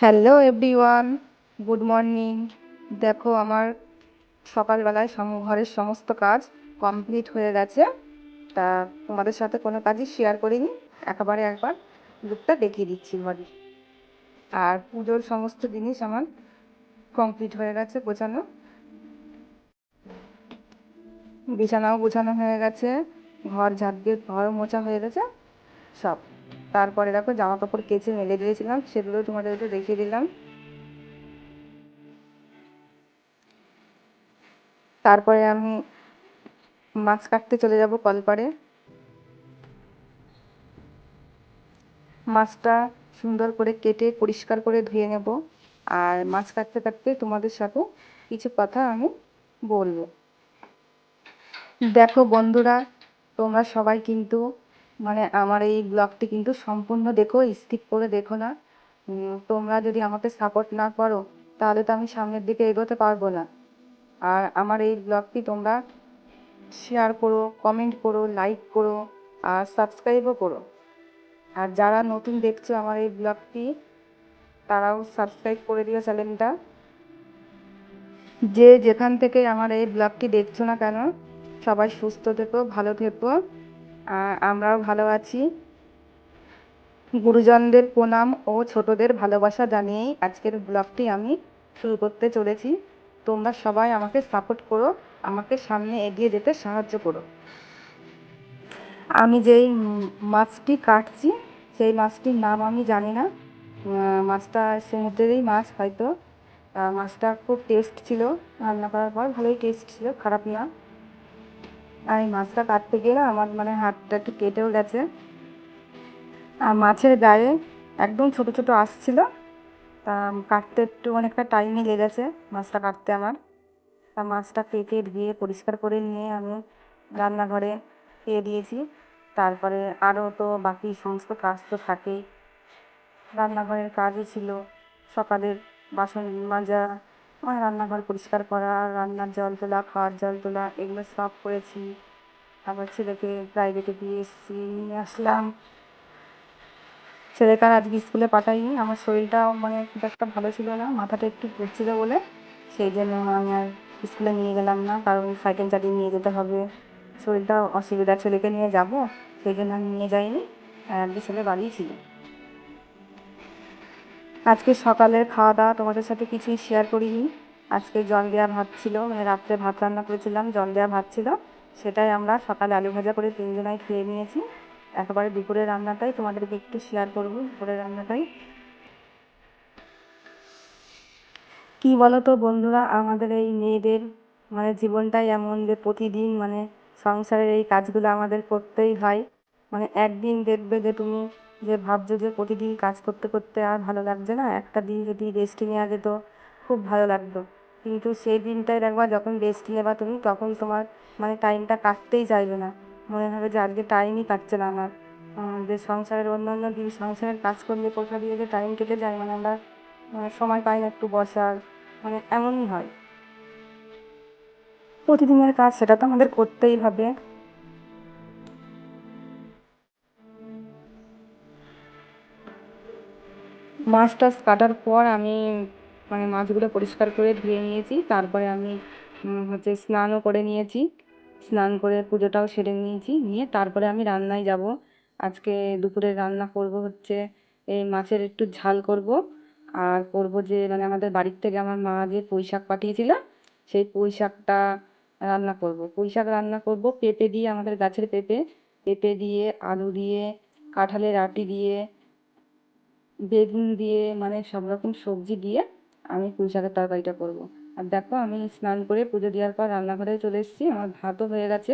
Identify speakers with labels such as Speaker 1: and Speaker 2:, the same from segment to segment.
Speaker 1: Hello everyone good morning দেখো, আমার সকালবেলায় ঘরের সমস্ত কাজ কমপ্লিট হয়ে গেছে। তা তোমাদের সাথে কোনো কাজই শেয়ার করিনি। একেবারে একবার লুকটা দেখিয়ে দিচ্ছি ঘরে। আর পুজোর সমস্ত জিনিস আমার কমপ্লিট হয়ে গেছে গোছানো। বিছানাও গোছানো হয়ে গেছে। ঘর ঝাড় দিয়ে ঘর মোছা হয়ে গেছে। সব। তারপরে দেখো জামা কাপড় কেচে মেলে দিয়েছিলাম, সেগুলো তোমাদেরকে দেখিয়ে দিলাম। তারপরে আমি মাছ কাটতে চলে যাব কলপাড়ে। মাছটা সুন্দর করে কেটে পরিষ্কার করে ধুয়ে নেব। আর মাছ কাটতে কাটতে তোমাদের সাথে কিছু কথা আমি বলব। দেখো বন্ধুরা, তোমরা সবাই কিন্তু মানে আমার এই ব্লগটি কিন্তু সম্পূর্ণ দেখো স্কিপ করে দেখো না। তোমরা যদি আমাকে সাপোর্ট না করো, তাহলে তো আমি সামনের দিকে এগোতে পারব না। আর আমার এই ব্লগটি তোমরা শেয়ার করো কমেন্ট করো লাইক করো, আর সাবস্ক্রাইবও করো। আর যারা নতুন দেখছ আমার এই ব্লগটি তারাও সাবস্ক্রাইব করে দিও চ্যানেলটা যে যেখান থেকে আমার এই ব্লগটি দেখছ না কেন, সবাই সুস্থ থেকো, ভালো থেকো। আমরাও ভালো আছি। গুরুজনদের প্রণাম ও ছোটদের ভালোবাসা জানিয়েই আজকের ব্লগটি আমি শুরু করতে চলেছি। তোমরা সবাই আমাকে সাপোর্ট করো, আমাকে সামনে এগিয়ে যেতে সাহায্য করো। আমি যেই মাছটি কাটছি, সেই মাছটির নাম আমি জানি না। মাছটা সমুদ্রেরই মাছ হয়তো। মাছটা খুব টেস্ট ছিল। রান্না করার পর ভালোই টেস্ট ছিল, খারাপ না। আর এই মাছটা কাটতে না আমার মানে হাতটা একটু কেটেও গেছে। আর মাছের গায়ে একদম ছোট ছোট আসছিল তা কাটতে একটু অনেকটা টাইমই লেগেছে মাছটা কাটতে আমার। তা মাছটা কেটে ধুয়ে পরিষ্কার করে নিয়ে আমি রান্নাঘরে খেয়ে দিয়েছি। তারপরে আরও তো বাকি সমস্ত কাজ তো থাকেই। রান্নাঘরের কাজই ছিল। সকালের বাসন মাজা মানে রান্নাঘর পরিষ্কার করা, রান্নার জল তোলা, খাওয়ার জল তোলা, এগুলো সব করেছি। আবার ছেলেকে প্রাইভেটে দিয়ে এসেছি, নিয়ে আসলাম। ছেলেকে আর আজকে স্কুলে পাঠাইনি, আমার শরীরটাও মানে খুব একটা ভালো ছিল না, মাথাটা একটু ঘুরছিল বলে। সেই জন্য আমি আর স্কুলে নিয়ে গেলাম না, কারণ সাইকেল চালিয়ে নিয়ে যেতে হবে। শরীরটা অসুবিধা, ছেলেকে নিয়ে যাব, সেই জন্য আমি নিয়ে যাইনি। আর ছেলে বাড়িই ছিল। আজকে সকালের খাওয়া দাওয়া তোমাদের সাথে কিছুই শেয়ার করিনি। আজকে জল দেওয়া ভাত ছিল মানে রাত্রে ভাত রান্না করেছিলাম, জল দেওয়া ভাত ছিল। সেটাই আমরা সকালে আলু ভাজা করে তিনজনায় খেয়ে নিয়েছি। একেবারে দুপুরের রান্নাটাই তোমাদেরকে একটু শেয়ার করব, দুপুরের রান্নাটাই। কি বলো তো বন্ধুরা, আমাদের এই মেয়েদের মানে জীবনটাই এমন যে প্রতিদিন মানে সংসারের এই কাজগুলো আমাদের করতেই হয়। মানে একদিন দেখবে যে তুমি যে ভাবছ যে প্রতিদিন কাজ করতে করতে আর ভালো লাগছে না, একটা দিন যদি রেস্ট নেওয়া যেত খুব ভালো লাগতো। কিন্তু সেই দিনটায় দেখবা যখন রেস্ট নেবা তুমি, তখন তোমার মানে টাইমটা কাটতেই চাইবে না। মনে হবে যে আজকে টাইমই কাটছে না আমার। যে সংসারের অন্যান্য দিন, সংসারের কাজ করলে কোথা দিয়ে যে টাইম কেটে যায় মানে আমরা সময় পাই না একটু বসার মানে এমনই হয়। প্রতিদিনের কাজ সেটা তো আমাদের করতেই হবে। মাছ টাছ কাটার পর আমি মানে মাছগুলো পরিষ্কার করে ধুয়ে নিয়েছি। তারপরে আমি হচ্ছে স্নানও করে নিয়েছি। স্নান করে পুজোটাও সেরে নিয়েছি। নিয়ে তারপরে আমি রান্নায় যাব। আজকে দুপুরে রান্না করব হচ্ছে এই মাছের একটু ঝাল করব। আর করব যে মানে আমাদের বাড়ির থেকে আমার মা যে পুঁই শাক পাঠিয়েছিল, সেই পুঁই শাকটা রান্না করব। পুঁই শাক রান্না করব পেঁপে দিয়ে, আমাদের গাছের পেঁপে। পেঁপে দিয়ে, আলু দিয়ে, কাঁঠালের আটি দিয়ে বেগুন দিয়ে মানে সব রকম সবজি দিয়ে আমি পুঁই শাকের তরকারিটা করব। আর দেখো আমি স্নান করে পুজো দেওয়ার পর রান্নাঘরে চলে এসেছি, আমার ভাতও হয়ে গেছে।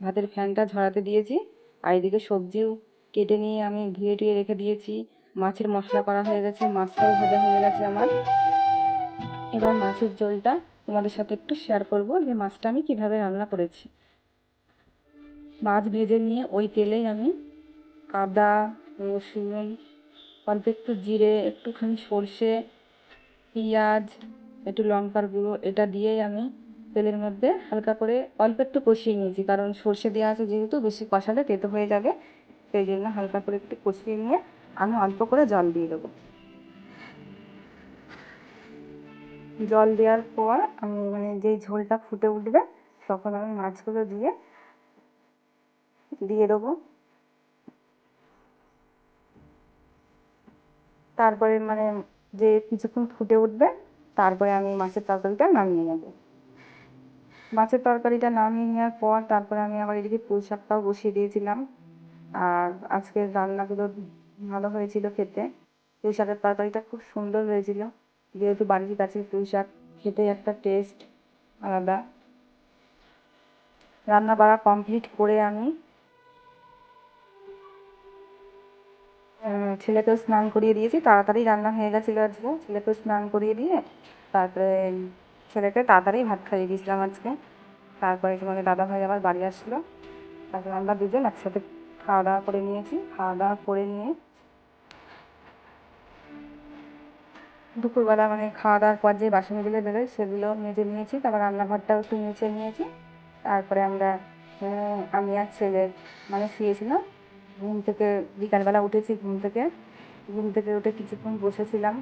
Speaker 1: ভাতের ফ্যানটা ঝরাতে দিয়েছি, আর এদিকে সবজিও কেটে নিয়ে আমি ধুয়ে টুয়ে রেখে দিয়েছি। মাছের মশলা করা হয়ে গেছে, মাছটাও ভাজা হয়ে গেছে আমার। এবার মাছের ঝোলটা তোমাদের সাথে একটু শেয়ার করব যে মাছটা আমি কীভাবে রান্না করেছি। মাছ ভেজে নিয়ে ওই তেলেই আমি আদা, রসুন অল্প একটু জিরে, একটুখানি সর্ষে, পেঁয়াজ, একটু লঙ্কার গুঁড়ো, এটা দিয়েই আমি তেলের মধ্যে হালকা করে অল্প একটু কষিয়ে নিয়েছি। কারণ সর্ষে দেওয়া আছে যেহেতু, বেশি কষালে তেতো হয়ে যাবে। সেই জন্য হালকা করে একটু কষিয়ে নিয়ে আমি অল্প করে জল দিয়ে দেবো। জল দেওয়ার পর আমি মানে যেই ঝোলটা ফুটে উঠবে, তখন আমি মাছগুলো দিয়ে দিয়ে দেবো। তারপরে মানে যে কিছুক্ষণ ফুটে উঠবে, তারপরে আমি মাছের তরকারিটা নামিয়ে নেব। মাছের তরকারিটা নামিয়ে নেওয়ার পর তারপরে আমি আবার এদিকে পুঁই শাকটাও বসিয়ে দিয়েছিলাম। আর আজকের রান্নাগুলো ভালো হয়েছিল খেতে। পুঁই শাকের তরকারিটা খুব সুন্দর হয়েছিল। যেহেতু বাড়ির কাছে পুঁই শাক, খেতে একটা টেস্ট আলাদা। রান্না বাড়া কমপ্লিট করে আমি ছেলেকেও স্নান করিয়ে দিয়েছি, তাড়াতাড়ি রান্না হয়ে গেছিল আজকে। ছেলেকেও স্নান করিয়ে দিয়ে তারপরে ছেলেকে তাড়াতাড়ি ভাত খাইয়ে দিয়েছিলাম আজকে। তারপরে তোমাদের দাদা ভাই আবার বাড়ি আসছিল তারপরে আমরা দুজন একসাথে খাওয়া দাওয়া করে নিয়েছি। খাওয়া দাওয়া করে নিয়ে দুপুরবেলা মানে খাওয়া দাওয়ার পর যে বাসনগুলো বেরোয় সেগুলো মেজে নিয়েছি, তারপর রান্নাঘরটাও একটু মুছে নিয়েছি। তারপরে আমরা আমি আর ছেলে মানে শুয়েছিলাম। ঘুম থেকে বিকালবেলা উঠেছি ঘুম থেকে। ঘুম থেকে উঠে কিছুক্ষণ বসেছিলাম।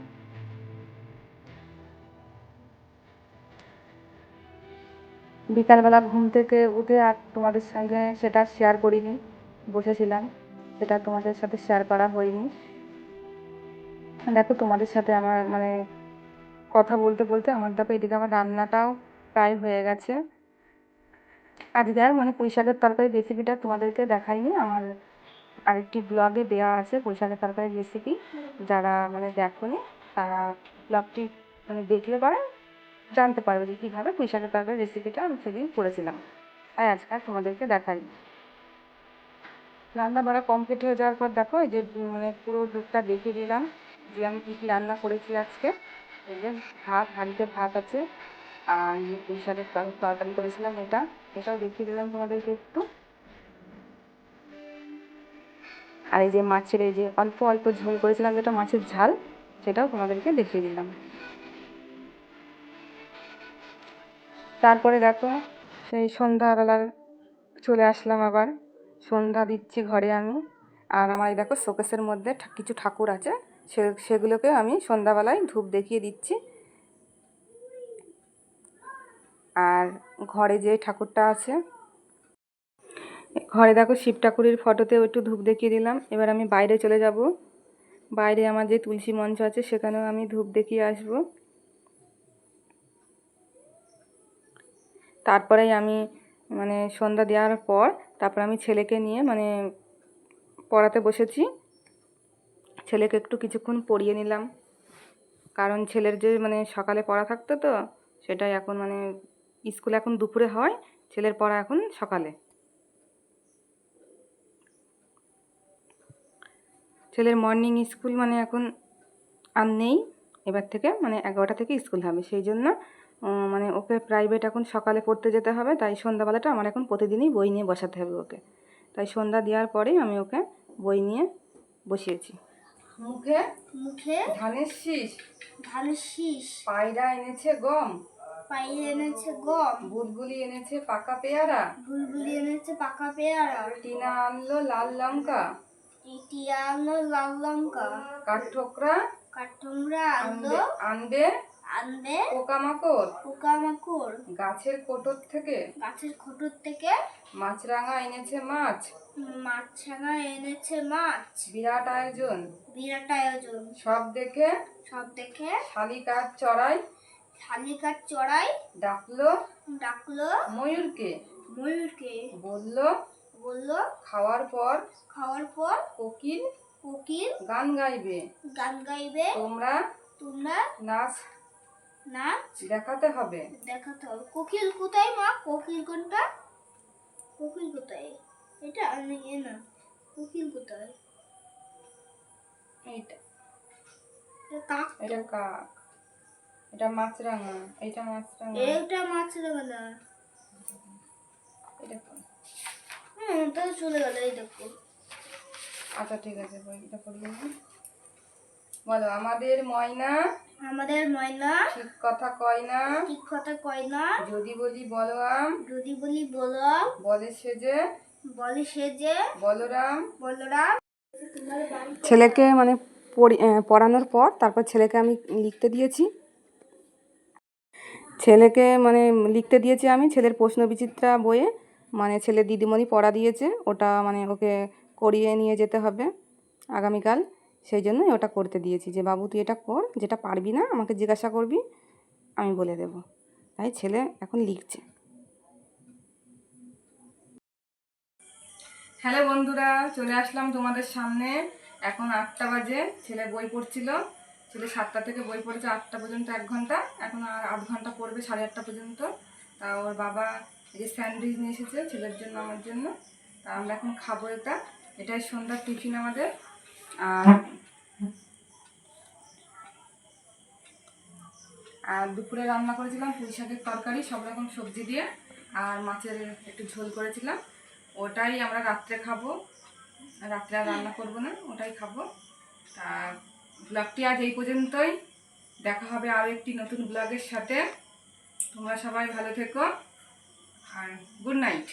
Speaker 1: বিকালবেলা ঘুম থেকে উঠে আর তোমাদের সঙ্গে সেটা শেয়ার করিনি, বসেছিলাম। সেটা তোমাদের সাথে শেয়ার করা হয়নি। দেখো তোমাদের সাথে আমার মানে কথা বলতে বলতে আমার দেখো এদিকে আমার রান্নাটাও প্রায় হয়ে গেছে। আজকে আর মানে পুঁই শাকের তরকারি রেসিপিটা তোমাদেরকে দেখাইনি, আমার আরেকটি ব্লগে দেওয়া আছে পুঁই শাকের তরকারির রেসিপি যারা মানে দেখোনি, তারা ব্লগটি মানে দেখলে পরে জানতে পারবে যে কীভাবে পুঁই শাকের তরকারির রেসিপিটা আমি সেদিন করেছিলাম। তাই আজকে আর তোমাদেরকে দেখাই। রান্না বাড়া কমপ্লিট হয়ে যাওয়ার পর দেখো, এই যে মানে পুরো দুধটা দেখিয়ে দিলাম যে আমি কী কী রান্না করেছি আজকে। এই যে ভাত, হাঁড়িতে ভাত আছে, আর পুঁই তরকারি করেছিলাম এটা। এটাও দেখিয়ে দিলাম তোমাদেরকে একটু। আর এই যে মাছের এই যে অল্প অল্প ঝোল করেছিলাম যেটা মাছের ঝাল, সেটাও তোমাদেরকে দেখিয়ে দিলাম। তারপরে দেখো, সেই সন্ধ্যাবেলার চলে আসলাম আবার। সন্ধ্যা দিচ্ছি ঘরে আমি। আর আমার এই দেখো শোকেসের মধ্যে কিছু ঠাকুর আছে, সে সেগুলোকে আমি সন্ধ্যাবেলায় ধূপ দেখিয়ে দিচ্ছি। আর ঘরে যে ঠাকুরটা আছে ঘরে দেখো শিব ঠাকুরের ফটোতেও একটু ধূপ দেখিয়ে দিলাম। এবার আমি বাইরে চলে যাব। বাইরে আমার যে তুলসী মঞ্চ আছে, সেখানেও আমি ধূপ দেখিয়ে আসব। তারপরেই আমি মানে সন্ধ্যা দেওয়ার পর তারপর আমি ছেলেকে নিয়ে মানে পড়াতে বসেছি। ছেলেকে একটু কিছুক্ষণ পড়িয়ে নিলাম। কারণ ছেলের যে মানে সকালে পড়া থাকতো তো, সেটাই এখন মানে স্কুল এখন দুপুরে হয়। ছেলের পড়া এখন সকালে। ছেলের মর্নিং স্কুল মানে এখন আর নেই। এবার থেকে মানে এগারোটা থেকে স্কুল হবে। সেই জন্য মানে ওকে প্রাইভেট এখন সকালে পড়তে যেতে হবে। তাই সন্ধ্যাবেলাটা আমার এখন প্রতিদিনই বই নিয়ে বসাতে হবে ওকে। তাই সন্ধ্যা দেওয়ার পরেই আমি ওকে বই নিয়ে বসিয়েছি। মুখে?
Speaker 2: মুখে?
Speaker 1: ধানের শীষ?
Speaker 2: ধানের শীষ।
Speaker 1: পায়রা এনেছে গম?
Speaker 2: পায়রা এনেছে গম।
Speaker 1: বুলবুলি এনেছে পাকা পেয়ারা?
Speaker 2: বুলবুলি এনেছে পাকা পেয়ারা।
Speaker 1: টিনা আনলো লাল লঙ্কা?
Speaker 2: লঙ্কা
Speaker 1: কাঠঠোকরা
Speaker 2: আনলো
Speaker 1: আনবে আনবে
Speaker 2: আনবে
Speaker 1: পোকামাকড়
Speaker 2: পোকামাকড়
Speaker 1: গাছের কোটর থেকে।
Speaker 2: গাছের খোটর থেকে।
Speaker 1: মাছরাঙা এনেছে মাছ।
Speaker 2: মাছরাঙা এনেছে মাছ।
Speaker 1: বিরাট আয়োজন।
Speaker 2: বিরাট আয়োজন।
Speaker 1: সব দেখে।
Speaker 2: সব দেখে।
Speaker 1: শালিকার চড়াই।
Speaker 2: শালিকার চড়াই।
Speaker 1: ডাকলো।
Speaker 2: ডাকলো।
Speaker 1: ময়ূরকে।
Speaker 2: ময়ূরকে।
Speaker 1: বলল
Speaker 2: বলল
Speaker 1: খাওয়ার পর
Speaker 2: খাওয়ার পর
Speaker 1: কোকিল
Speaker 2: কোকিল
Speaker 1: গান গাইবে।
Speaker 2: গান গাইবে।
Speaker 1: তোমরা
Speaker 2: তোমরা
Speaker 1: নাচ
Speaker 2: নাচ
Speaker 1: দেখাতে হবে।
Speaker 2: দেখাতে হবে। কোকিল কোথায় মা? কোকিল কোনটা? কোকিল কোথায়? এটা আমি এ না। কোকিল কোথায়?
Speaker 1: এইটা।
Speaker 2: এটা কাক
Speaker 1: এটা কাক। এটা মাছরাঙা। এটা মাছরাঙা।
Speaker 2: এটা মাছ দেবে না।
Speaker 1: এটা কোন?
Speaker 2: হুম চলে গেল এই দেখো।
Speaker 1: আচ্ছা ঠিক আছে বইটা পড়িয়ে বলো আমাদের ময়না
Speaker 2: আমাদের ময়না
Speaker 1: ঠিক কথা কয় না?
Speaker 2: ঠিক কথা কয় না?
Speaker 1: যদি বলি বলরাম
Speaker 2: যদি বলি বলো
Speaker 1: বলে সেজে
Speaker 2: বলে সে যে?
Speaker 1: বলরাম
Speaker 2: বলরাম
Speaker 1: ছেলেকে মানে পড়ি- পড়ানোর পর তারপর ছেলেকে আমি লিখতে দিয়েছি। ছেলেকে মানে লিখতে দিয়েছি আমি ছেলের প্রশ্ন বিচিত্রা বইয়ে। মানে ছেলে দিদিমণি পড়া দিয়েছে, ওটা মানে ওকে করিয়ে নিয়ে যেতে হবে আগামীকাল। সেই জন্যই ওটা করতে দিয়েছি যে, বাবু, তুই এটা কর, যেটা পারবি না, আমাকে জিজ্ঞাসা করবি, আমি বলে দেবো। তাই ছেলে এখন লিখছে। হ্যালো বন্ধুরা, চলে আসলাম তোমাদের সামনে। এখন আটটা বাজে, ছেলে বই পড়ছিল। ছেলে সাতটা থেকে বই পড়েছে আটটা পর্যন্ত এক ঘণ্টা। এখন আর আধ ঘণ্টা পড়বে সাড়ে আটটা পর্যন্ত। তা ওর বাবা যে স্যান্ডউইচ নিয়ে এসেছে ছেলের জন্য, আমার জন্য। তা আমরা এখন খাব এটা। এটাই সন্ধ্যার টিফিন আমাদের। আর আর দুপুরে রান্না করেছিলাম পুঁই শাকের তরকারি, সব রকম সবজি দিয়ে। আর মাছের একটু ঝোল করেছিলাম। ওটাই আমরা রাত্রে খাব। রাত্রে আর রান্না করব না, ওটাই খাব। তা ব্লগটি আজ এই পর্যন্তই। দেখা হবে আরও একটি নতুন ব্লগের সাথে। তোমরা সবাই ভালো থেকো। আর গুড নাইট